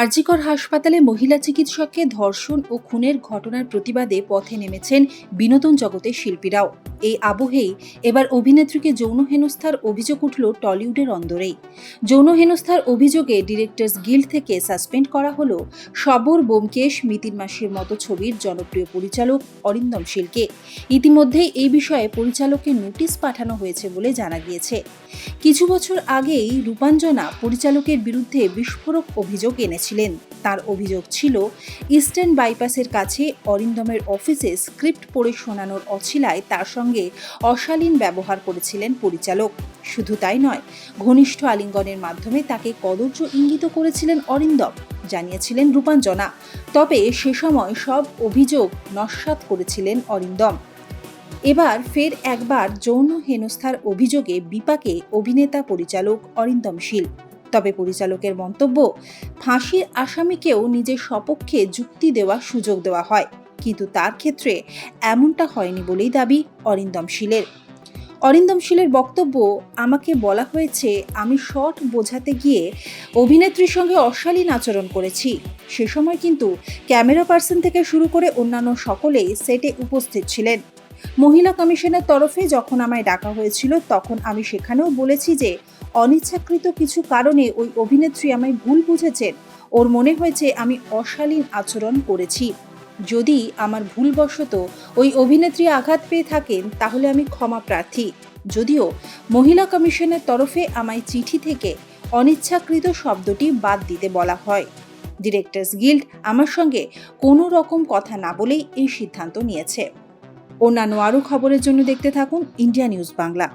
আরজিকর হাসপাতালে মহিলা চিকিৎসককে ধর্ষণ ও খুনের ঘটনার প্রতিবাদে পথে নেমেছেন বিনোদন জগতের শিল্পীরাও। এই আবহেই এবার অভিনেত্রীকে যৌন হেনস্থার অভিযোগ উঠল টলিউডের অন্দরেই। যৌন হেনস্থার অভিযোগে ডিরেক্টরস গিল্ড থেকে সাসপেন্ড করা হল সবর বোমকেশ, মিতির মাসির মতো ছবির জনপ্রিয় পরিচালক অরিন্দম শীলকে ইতিমধ্যেই এই বিষয়ে পরিচালককে নোটিশ পাঠানো হয়েছে বলে জানা গিয়েছে। কিছু বছর আগেই রূপাঞ্জনা পরিচালকের বিরুদ্ধে বিস্ফোরক অভিযোগ এনেছিলেন তার অভিযোগ ছিল, ইস্টার্ন বাইপাসের কাছে অরিন্দমের অফিসে স্ক্রিপ্ট পড়ে শোনানোর অছিলায় তার সঙ্গে অশালীন ব্যবহার করেছিলেন পরিচালক। শুধু তাই নয়, ঘনিষ্ঠ আলিঙ্গনের মাধ্যমে তাকে কদর্য ইঙ্গিত করেছিলেন অরিন্দম, জানিয়েছিলেন রূপাঞ্জনা। তবে সে সময় সব অভিযোগ নস্যাৎ করেছিলেন অরিন্দম। এবার ফের একবার যৌন হেনস্থার অভিযোগে বিপাকে অভিনেতা পরিচালক অরিন্দম শীল। তবে পরিচালকের মন্তব্য, ফাঁসির আসামিকেও নিজের সপক্ষে যুক্তি দেওয়ার সুযোগ দেওয়া হয়। কিন্তু তার ক্ষেত্রে এমনটা হয়নি বলেই দাবি অরিন্দম শীলের। অরিন্দম শীলের বক্তব্য, আমাকে বলা হয়েছে, আমি শট বোঝাতে গিয়ে অভিনেত্রীর সঙ্গে অশালীন আচরণ করেছি। সে সময় কিন্তু ক্যামেরা পার্সন থেকে শুরু করে অন্যান্য সকলেই সেটে উপস্থিত ছিলেন। মহিলা কমিশনের তরফে যখন আমায় ডাকা হয়েছিল, তখন আমি সেখানেও বলেছি যে, অনিচ্ছাকৃত কিছু কারণে ওই অভিনেত্রী আমায় ভুল বুঝেছেন। ওর মনে হয়েছে আমি অশালীন আচরণ করেছি। যদি আমার ভুলবশত ওই অভিনেত্রী আঘাত পেয়ে থাকেন, তাহলে আমি ক্ষমা প্রার্থী। যদিও মহিলা কমিশনের তরফে আমায় চিঠি থেকে অনিচ্ছাকৃত শব্দটি বাদ দিতে বলা হয়। ডিরেক্টরস গিল্ড আমার সঙ্গে কোনো রকম কথা না বলেই এই সিদ্ধান্ত নিয়েছে। অন্যান্য আরও খবরের জন্য দেখতে থাকুন ইন্ডিয়া নিউজ বাংলা।